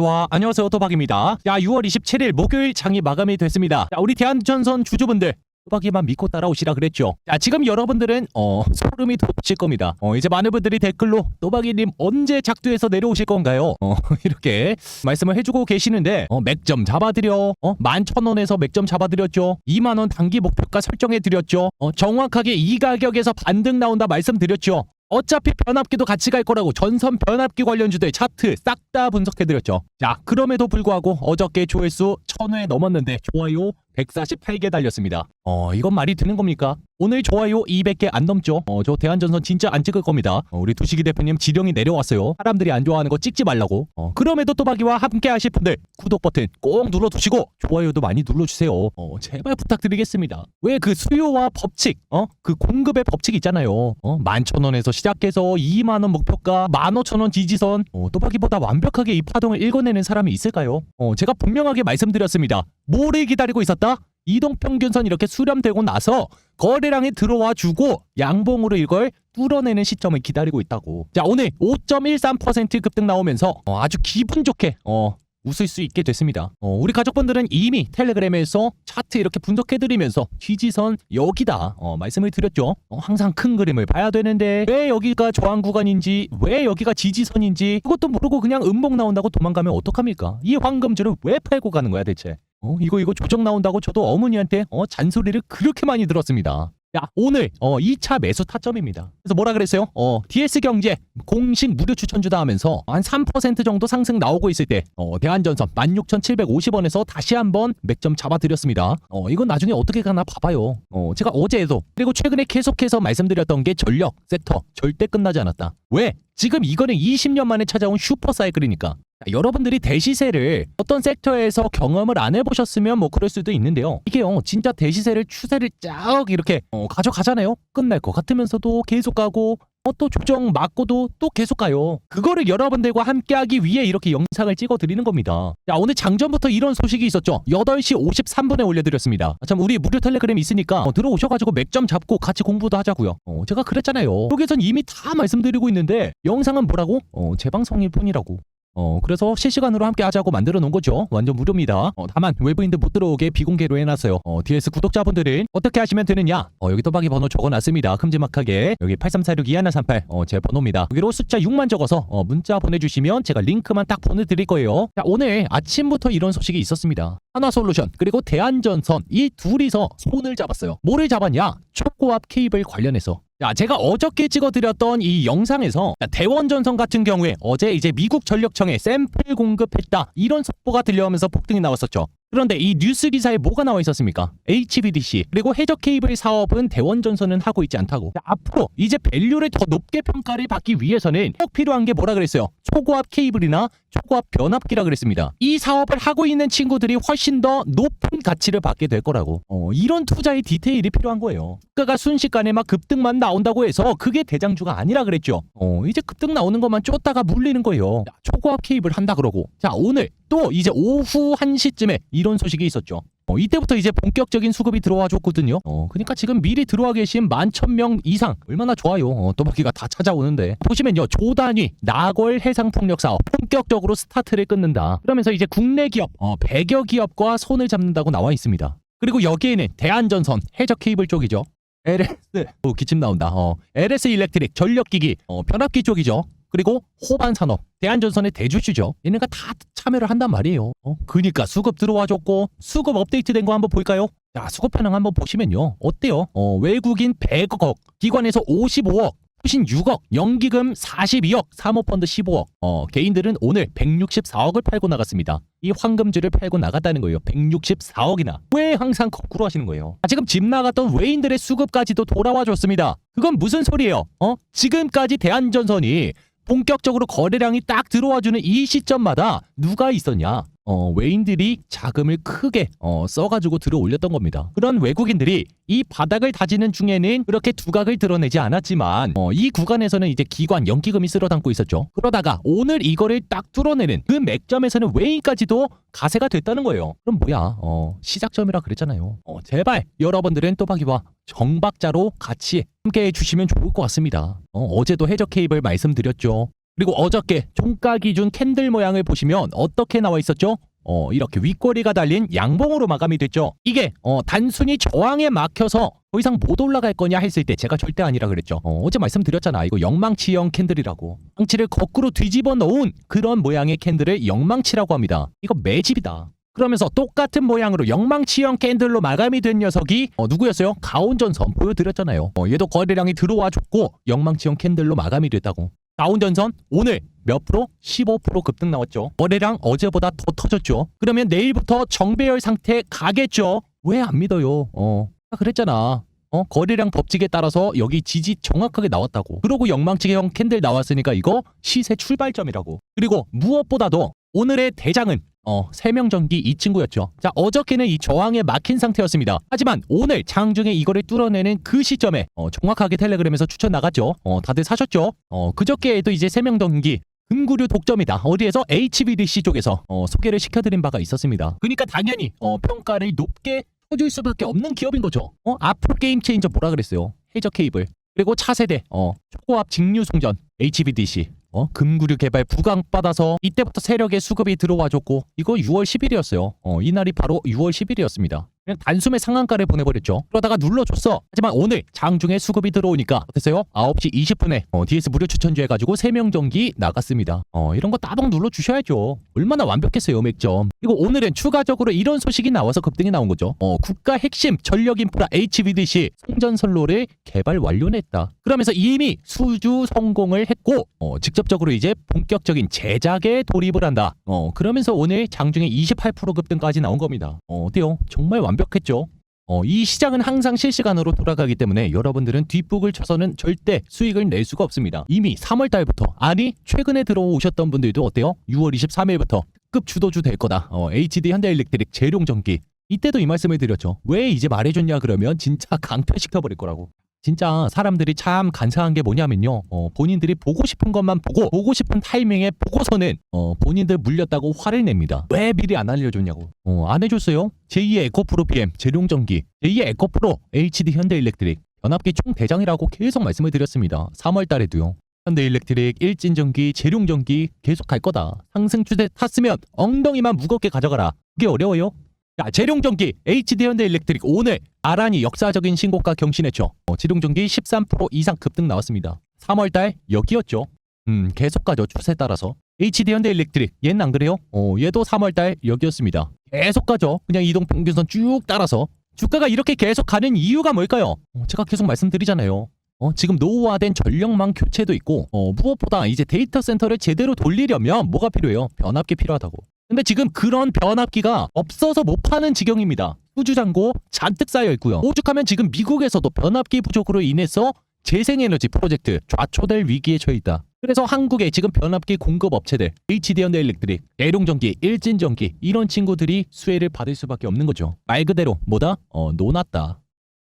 와 안녕하세요 토박입니다. 야 6월 27일 목요일 장이 마감이 됐습니다. 자 우리 대한전선 주주분들 토박이만 믿고 따라오시라 그랬죠. 자 지금 여러분들은 어 소름이 돋칠 겁니다. 어 이제 많은 분들이 댓글로 토박이님 언제 작두해서 내려오실 건가요? 어 이렇게 말씀을 해주고 계시는데 어 맥점 잡아드려 어 11,000원에서 맥점 잡아드렸죠. 2만원 단기 목표가 설정해드렸죠. 어 정확하게 이 가격에서 반등 나온다 말씀드렸죠. 어차피 변압기도 같이 갈 거라고 전선 변압기 관련 주들 차트 싹 다 분석해드렸죠. 자, 그럼에도 불구하고 어저께 조회수 1000회 넘었는데 좋아요 148개 달렸습니다. 어, 이건 말이 되는 겁니까? 오늘 좋아요 200개 안 넘죠? 어, 저 대한전선 진짜 안 찍을 겁니다. 어, 우리 두식이 대표님 지령이 내려왔어요. 사람들이 안 좋아하는 거 찍지 말라고. 어, 그럼에도 또박이와 함께 하실 분들 구독 버튼 꼭 눌러두시고 좋아요도 많이 눌러주세요. 어, 제발 부탁드리겠습니다. 왜 그 수요와 법칙, 어, 그 공급의 법칙 있잖아요. 어, 11,000원에서 시작해서 2만원 목표가 15,000원 지지선, 어, 또박이보다 완벽하게 이 파동을 읽어내는 사람이 있을까요? 어, 제가 분명하게 말씀드렸습니다. 뭐를 기다리고 있었다? 이동평균선 이렇게 수렴되고 나서 거래량이 들어와 주고 양봉으로 이걸 뚫어내는 시점을 기다리고 있다고. 자 오늘 5.13% 급등 나오면서 어, 아주 기분 좋게 어, 웃을 수 있게 됐습니다. 어, 우리 가족분들은 이미 텔레그램에서 차트 이렇게 분석해드리면서 지지선 여기다 어, 말씀을 드렸죠. 어, 항상 큰 그림을 봐야 되는데 왜 여기가 저항 구간인지 왜 여기가 지지선인지 그것도 모르고 그냥 음봉 나온다고 도망가면 어떡합니까? 이 황금줄을 왜 팔고 가는 거야 대체? 어, 이거 이거 조정 나온다고 저도 어머니한테 어, 잔소리를 그렇게 많이 들었습니다. 야, 오늘 어 2차 매수 타점입니다. 그래서 뭐라 그랬어요? 어, DS 경제 공식 무료 추천주다 하면서 한 3% 정도 상승 나오고 있을 때 어, 대한전선 16,750원에서 다시 한번 맥점 잡아 드렸습니다. 어, 이건 나중에 어떻게 가나 봐봐요. 어, 제가 어제에도 그리고 최근에 계속해서 말씀드렸던 게 전력 섹터 절대 끝나지 않았다. 왜? 지금 이거는 20년 만에 찾아온 슈퍼 사이클이니까. 자, 여러분들이 대시세를 어떤 섹터에서 경험을 안 해보셨으면 뭐 그럴 수도 있는데요. 이게요, 진짜 대시세를 추세를 쫙 이렇게 어, 가져가잖아요. 끝날 것 같으면서도 계속 가고 어, 또 조정 맞고도 또 계속 가요. 그거를 여러분들과 함께 하기 위해 이렇게 영상을 찍어 드리는 겁니다. 자, 오늘 장전부터 이런 소식이 있었죠. 8시 53분에 올려드렸습니다. 아, 참 우리 무료 텔레그램 있으니까 어, 들어오셔가지고 맥점 잡고 같이 공부도 하자고요. 어, 제가 그랬잖아요. 여기선 이미 다 말씀드리고 있는데 영상은 뭐라고? 어, 재방송일 뿐이라고. 어, 그래서 실시간으로 함께 하자고 만들어 놓은 거죠. 완전 무료입니다. 어, 다만 외부인들 못 들어오게 비공개로 해놨어요. 어, DS 구독자분들은 어떻게 하시면 되느냐? 어, 여기 또박이 번호 적어놨습니다. 큼지막하게 여기 8346-2138 어, 제 번호입니다. 여기로 숫자 6만 적어서 어, 문자 보내주시면 제가 링크만 딱 보내드릴 거예요. 자, 오늘 아침부터 이런 소식이 있었습니다. 한화솔루션 그리고 대한전선 이 둘이서 손을 잡았어요. 뭐를 잡았냐? 초고압 케이블 관련해서 자, 제가 어저께 찍어드렸던 이 영상에서 대원전선 같은 경우에 어제 이제 미국 전력청에 샘플 공급했다 이런 속보가 들려오면서 폭등이 나왔었죠. 그런데 이 뉴스 기사에 뭐가 나와 있었습니까? HVDC 그리고 해적 케이블 사업은 대원전선은 하고 있지 않다고. 자, 앞으로 이제 밸류를 더 높게 평가를 받기 위해서는 꼭 필요한 게 뭐라 그랬어요? 초고압 케이블이나 초고압 변압기라 그랬습니다. 이 사업을 하고 있는 친구들이 훨씬 더 높은 가치를 받게 될 거라고. 어, 이런 투자의 디테일이 필요한 거예요. 주가가 순식간에 막 급등만 나온다고 해서 그게 대장주가 아니라 그랬죠. 어, 이제 급등 나오는 것만 쫓다가 물리는 거예요. 자, 초고압 케이블 한다 그러고. 자, 오늘 또 이제 오후 1시쯤에 이런 소식이 있었죠. 어, 이때부터 이제 본격적인 수급이 들어와 줬거든요. 어, 그러니까 지금 미리 들어와 계신 만천명 이상 얼마나 좋아요. 어, 또박이가 다 찾아오는데 보시면요 조단위 나골 해상풍력 사업 본격적으로 스타트를 끊는다. 그러면서 이제 국내 기업 어, 100여 기업과 손을 잡는다고 나와 있습니다. 그리고 여기에는 대한전선 해적 케이블 쪽이죠. LS 오, 기침 나온다. 어, LS 일렉트릭 전력기기 어, 변압기 쪽이죠. 그리고 호반 산업 대한전선의 대주주죠. 얘네가 다 참여를 한단 말이에요. 어? 그니까 수급 들어와 줬고 수급 업데이트된 거 한번 볼까요? 자 수급 현황 한번 보시면요. 어때요? 어, 외국인 100억, 기관에서 55억, 후신 6억, 연기금 42억, 사모펀드 15억. 어, 개인들은 오늘 164억을 팔고 나갔습니다. 이 황금줄을 팔고 나갔다는 거예요. 164억이나. 왜 항상 거꾸로 하시는 거예요? 아, 지금 집 나갔던 외인들의 수급까지도 돌아와 줬습니다. 그건 무슨 소리예요? 어? 지금까지 대한전선이 본격적으로 거래량이 딱 들어와주는 이 시점마다 누가 있었냐? 어, 외인들이 자금을 크게 어, 써가지고 들어 올렸던 겁니다. 그런 외국인들이 이 바닥을 다지는 중에는 그렇게 두각을 드러내지 않았지만 어, 이 구간에서는 이제 기관 연기금이 쓸어 담고 있었죠. 그러다가 오늘 이거를 딱 뚫어내는 그 맥점에서는 외인까지도 가세가 됐다는 거예요. 그럼 뭐야? 어, 시작점이라 그랬잖아요. 어, 제발 여러분들은 또박이와 정박자로 같이 함께 해주시면 좋을 것 같습니다. 어, 어제도 해적 케이블 말씀드렸죠. 그리고 어저께 종가 기준 캔들 모양을 보시면 어떻게 나와 있었죠? 어, 이렇게 윗꼬리가 달린 양봉으로 마감이 됐죠. 이게 어, 단순히 저항에 막혀서 더 이상 못 올라갈 거냐 했을 때 제가 절대 아니라 그랬죠. 어, 어제 말씀드렸잖아. 이거 영망치형 캔들이라고. 망치를 거꾸로 뒤집어 놓은 그런 모양의 캔들을 영망치라고 합니다. 이거 매집이다. 그러면서 똑같은 모양으로 영망치형 캔들로 마감이 된 녀석이 어, 누구였어요? 가온전선 보여드렸잖아요. 어, 얘도 거래량이 들어와 줬고 영망치형 캔들로 마감이 됐다고. 가온전선 오늘 몇 프로? 15% 급등 나왔죠. 거래량 어제보다 더 터졌죠. 그러면 내일부터 정배열 상태 가겠죠. 왜 안 믿어요? 어, 그랬잖아. 어, 거래량 법칙에 따라서 여기 지지 정확하게 나왔다고. 그러고 영망치형 캔들 나왔으니까 이거 시세 출발점이라고. 그리고 무엇보다도 오늘의 대장은 어, 세명전기 이 친구였죠. 자, 어저께는 이 저항에 막힌 상태였습니다. 하지만 오늘 장중에 이거를 뚫어내는 그 시점에 어, 정확하게 텔레그램에서 추천 나갔죠. 어, 다들 사셨죠? 어, 그저께에도 이제 세명전기 금구류 독점이다. 어디에서 HBDC 쪽에서 어, 소개를 시켜드린 바가 있었습니다. 그러니까 당연히 어, 평가를 높게 쳐줄 수밖에 없는 기업인 거죠. 어, 앞으로 게임 체인저 뭐라 그랬어요? 해저 케이블 그리고 차세대 어, 초고압 직류 송전 HBDC 어, 금구류 개발 부강 받아서 이때부터 세력의 수급이 들어와줬고 이거 6월 10일이었어요. 어, 이날이 바로 6월 10일이었습니다. 그냥 단숨에 상한가를 보내버렸죠. 그러다가 눌러줬어. 하지만 오늘 장중에 수급이 들어오니까 어땠어요? 9시 20분에 어, DS 무료 추천주 해가지고 3명 정기 나갔습니다. 어, 이런 거 따봉 눌러주셔야죠. 얼마나 완벽했어요 맥점. 그리고 오늘은 추가적으로 이런 소식이 나와서 급등이 나온 거죠. 어, 국가 핵심 전력 인프라 HVDC 송전선로를 개발 완료했다. 그러면서 이미 수주 성공을 했고 어, 직접적으로 이제 본격적인 제작에 돌입을 한다. 어, 그러면서 오늘 장중에 28% 급등까지 나온 겁니다. 어, 어때요? 정말 완벽했죠? 어, 이 시장은 항상 실시간으로 돌아가기 때문에 여러분들은 뒷북을 쳐서는 절대 수익을 낼 수가 없습니다. 이미 3월 달부터 아니 최근에 들어오셨던 분들도 어때요? 6월 23일부터 특급 주도주 될 거다. 어, HD 현대일렉트릭 재룡전기 이때도 이 말씀을 드렸죠. 왜 이제 말해줬냐 그러면 진짜 강퇴시켜버릴 거라고. 진짜 사람들이 참 간사한 게 뭐냐면요. 어, 본인들이 보고 싶은 것만 보고 보고 싶은 타이밍에 보고서는 어, 본인들 물렸다고 화를 냅니다. 왜 미리 안 알려줬냐고. 어, 안 해줬어요. 제2의 에코프로 PM 재룡전기 제2의 에코프로 HD 현대일렉트릭 연합기 총대장이라고 계속 말씀을 드렸습니다. 3월 달에도요. 현대일렉트릭, 일진전기, 재룡전기 계속 갈 거다. 상승 추세 탔으면 엉덩이만 무겁게 가져가라. 그게 어려워요? 자, 재룡전기 HD 현대일렉트릭 오늘 아란히 역사적인 신고가 경신했죠. 어, 재룡전기 13% 이상 급등 나왔습니다. 3월달 여기였죠. 음, 계속 가죠 추세 따라서. HD 현대일렉트릭 얘는 안 그래요? 어, 얘도 3월달 여기였습니다. 계속 가죠. 그냥 이동 평균선 쭉 따라서. 주가가 이렇게 계속 가는 이유가 뭘까요? 어, 제가 계속 말씀드리잖아요. 어, 지금 노후화된 전력망 교체도 있고 어, 무엇보다 이제 데이터 센터를 제대로 돌리려면 뭐가 필요해요? 변압기 필요하다고. 근데 지금 그런 변압기가 없어서 못 파는 지경입니다. 수주잔고 잔뜩 쌓여 있고요. 오죽하면 지금 미국에서도 변압기 부족으로 인해서 재생에너지 프로젝트 좌초될 위기에 처해 있다. 그래서 한국에 지금 변압기 공급 업체들 HD 현대 일렉트릭, 대룡전기, 일진전기 이런 친구들이 수혜를 받을 수밖에 없는 거죠. 말 그대로 뭐다? 어, 노났다.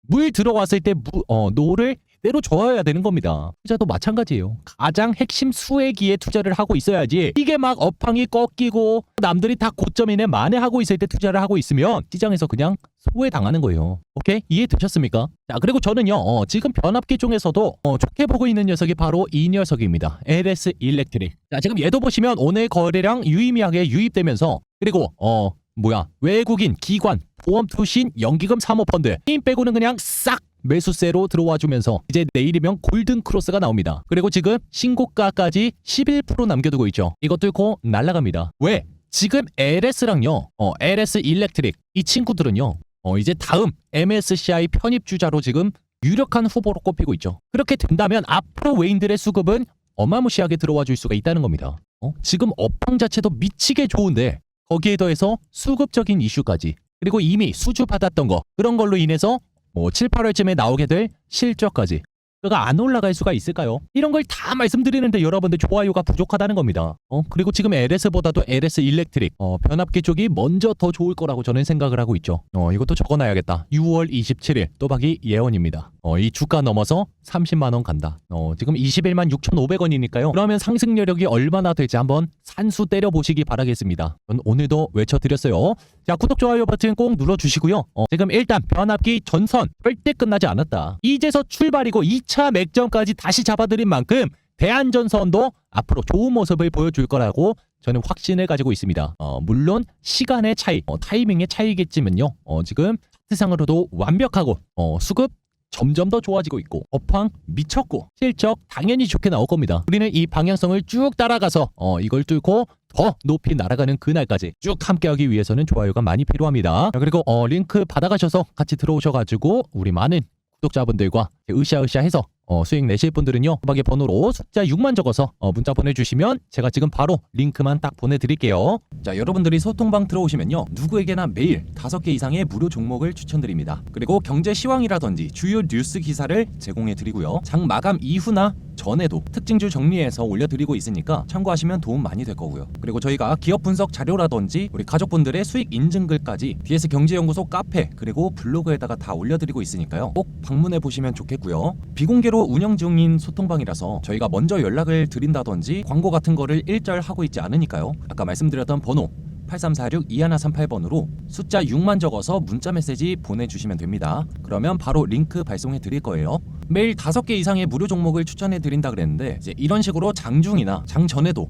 물 들어왔을 때 무, 어, 노를 대로 줘야 되는 겁니다. 투자도 마찬가지예요. 가장 핵심 수혜기에 투자를 하고 있어야지 이게 막 업황이 꺾이고 남들이 다 고점이네 만회하고 있을 때 투자를 하고 있으면 시장에서 그냥 소외당하는 거예요. 오케이? 이해되셨습니까? 자 그리고 저는요 어, 지금 변압기 중에서도 어, 좋게 보고 있는 녀석이 바로 이 녀석입니다. LS 일렉트릭. 자 지금 얘도 보시면 오늘 거래량 유의미하게 유입되면서 그리고 어 뭐야 외국인 기관 보험 투신 연기금 사모펀드 힘 빼고는 그냥 싹 매수세로 들어와 주면서 이제 내일이면 골든 크로스가 나옵니다. 그리고 지금 신고가까지 11% 남겨두고 있죠. 이거 뚫고 날아갑니다. 왜? 지금 LS랑요. 어, LS 일렉트릭 이 친구들은요. 어, 이제 다음 MSCI 편입 주자로 지금 유력한 후보로 꼽히고 있죠. 그렇게 된다면 앞으로 외인들의 수급은 어마무시하게 들어와 줄 수가 있다는 겁니다. 어? 지금 업황 자체도 미치게 좋은데 거기에 더해서 수급적인 이슈까지 그리고 이미 수주 받았던 거 그런 걸로 인해서 뭐 7, 8월쯤에 나오게 될 실적까지 그가 안 올라갈 수가 있을까요? 이런 걸 다 말씀드리는데 여러분들 좋아요가 부족하다는 겁니다. 어 그리고 지금 LS보다도 LS 일렉트릭 어 변압기 쪽이 먼저 더 좋을 거라고 저는 생각을 하고 있죠. 어 이것도 적어놔야겠다. 6월 27일 또박이 예언입니다. 어 이 주가 넘어서 30만 원 간다. 어 지금 21만 6,500원이니까요. 그러면 상승 여력이 얼마나 될지 한번 산수 때려 보시기 바라겠습니다. 전 오늘도 외쳐드렸어요. 자 구독 좋아요 버튼 꼭 눌러주시고요. 어, 지금 일단 변압기 전선 절대 끝나지 않았다. 이제서 출발이고 2차 맥점까지 다시 잡아들인 만큼 대한전선도 앞으로 좋은 모습을 보여줄 거라고 저는 확신을 가지고 있습니다. 어, 물론 시간의 차이, 어, 타이밍의 차이겠지만요. 어, 지금 차트상으로도 완벽하고 어, 수급 점점 더 좋아지고 있고 업황 미쳤고 실적 당연히 좋게 나올 겁니다. 우리는 이 방향성을 쭉 따라가서 어, 이걸 뚫고 더 높이 날아가는 그날까지 쭉 함께하기 위해서는 좋아요가 많이 필요합니다. 자, 그리고 어, 링크 받아가셔서 같이 들어오셔가지고 우리 많은 구독자분들과 으쌰으쌰 해서 어, 수익 내실 분들은요 호박의 번호로 숫자 6만 적어서 어, 문자 보내주시면 제가 지금 바로 링크만 딱 보내드릴게요 자 여러분들이 소통방 들어오시면요 누구에게나 매일 5개 이상의 무료 종목을 추천드립니다 그리고 경제 시황이라든지 주요 뉴스 기사를 제공해 드리고요 장 마감 이후나 전에도 특징주 정리해서 올려드리고 있으니까 참고하시면 도움 많이 될 거고요. 그리고 저희가 기업 분석 자료라든지 우리 가족분들의 수익 인증글까지 DS 경제연구소 카페 그리고 블로그에다가 다 올려드리고 있으니까요. 꼭 방문해 보시면 좋겠고요. 비공개로 운영 중인 소통방이라서 저희가 먼저 연락을 드린다든지 광고 같은 거를 일절 하고 있지 않으니까요. 아까 말씀드렸던 번호 8346-2138번으로 숫자 6만 적어서 문자 메시지 보내주시면 됩니다. 그러면 바로 링크 발송해 드릴 거예요. 매일 5개 이상의 무료 종목을 추천해 드린다 그랬는데 이제 이런 식으로 장 중이나 장 전에도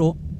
プロ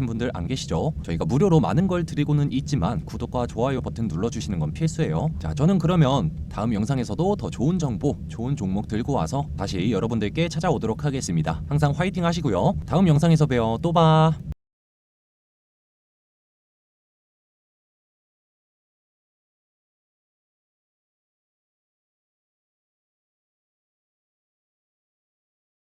신 분들 안 계시죠? 저희가 무료로 많은 걸 드리고는 있지만 구독과 좋아요 버튼 눌러주시는 건 필수예요. 자 저는 그러면 다음 영상에서도 더 좋은 정보, 좋은 종목 들고 와서 다시 여러분들께 찾아오도록 하겠습니다. 항상 화이팅 하시고요. 다음 영상에서 봬요. 또 봐.